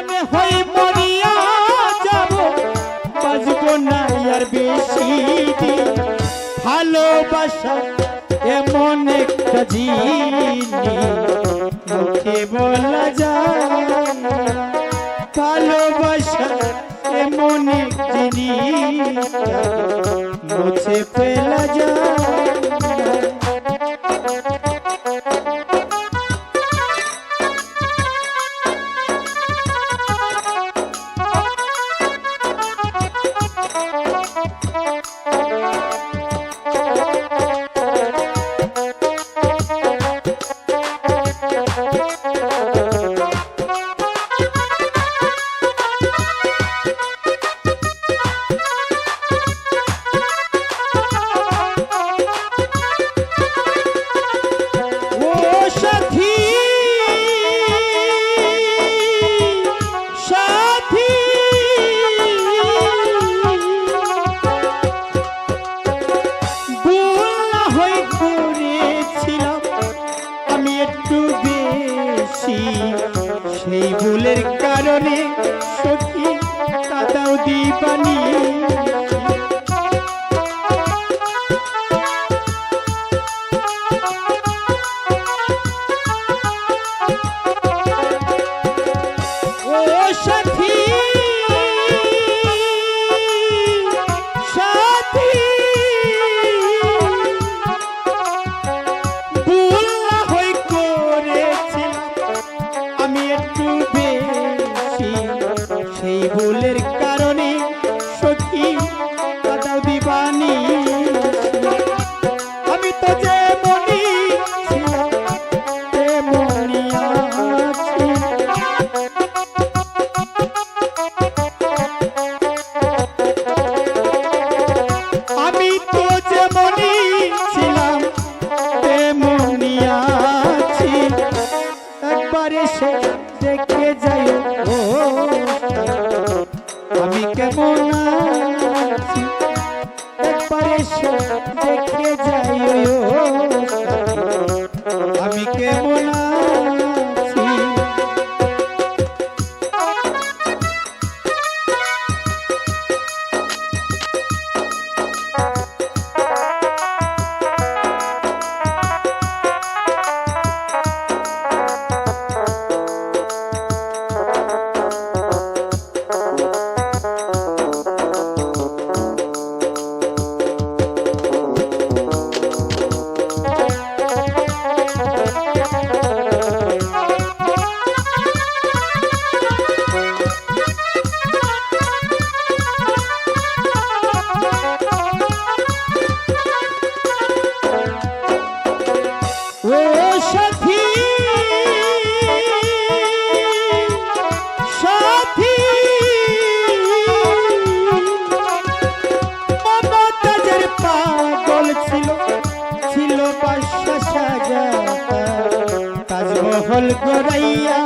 জীবনে হই মরিয়া যাব। বাজব না আর বেশি ভালোবাসা এমন একটা জিনিস। মুখে বলা যায় ভালোবাসা এমন এক জিনিস। মুছে ফেলা যায় মহল করাইয়া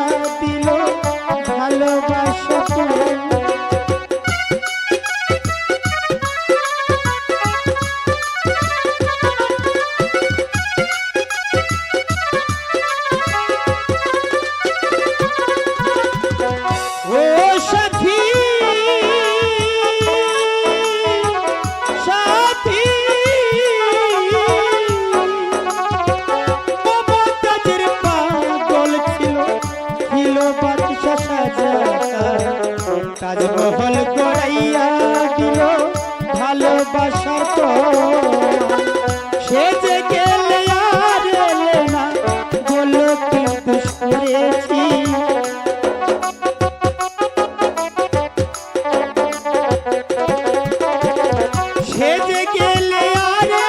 সেজে গেলে আরে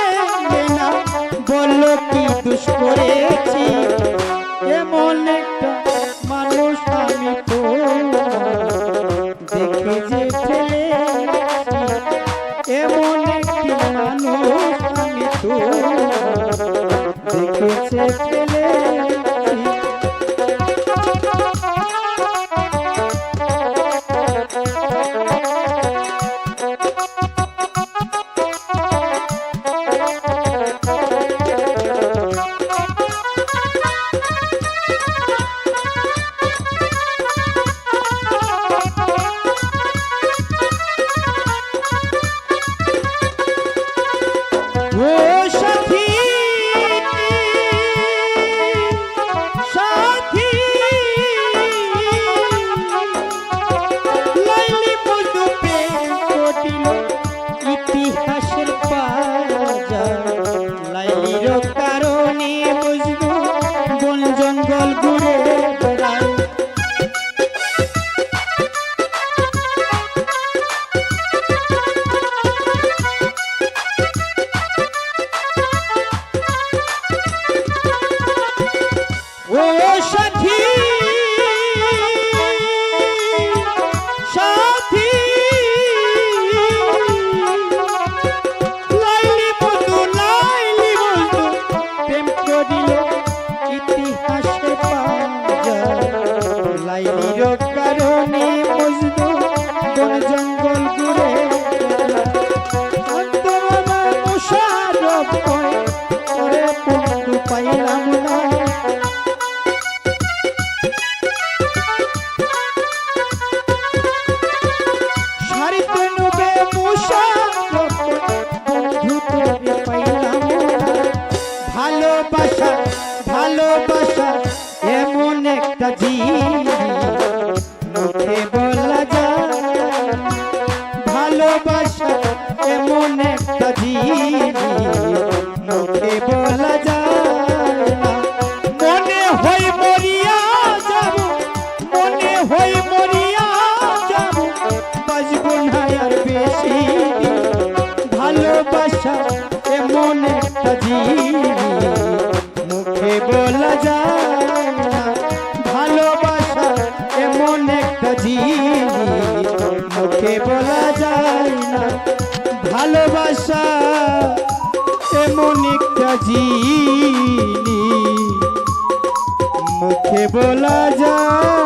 না বলল কি দুষ করেছি? এমন একটা মানুষ আমি তো। দেখে যে এমন মানুষ আমি তো। দেখেছে ভালোবাসা ভালোবাসা এমন একটা জিনিস ভালোবাসা একটা মুখে বলা যায় ভালোবাসা এমন একটা জিনিস মুখে বলা যায় না, ভালোবাসা এমন একটা জিনিস মুখে বলা যায়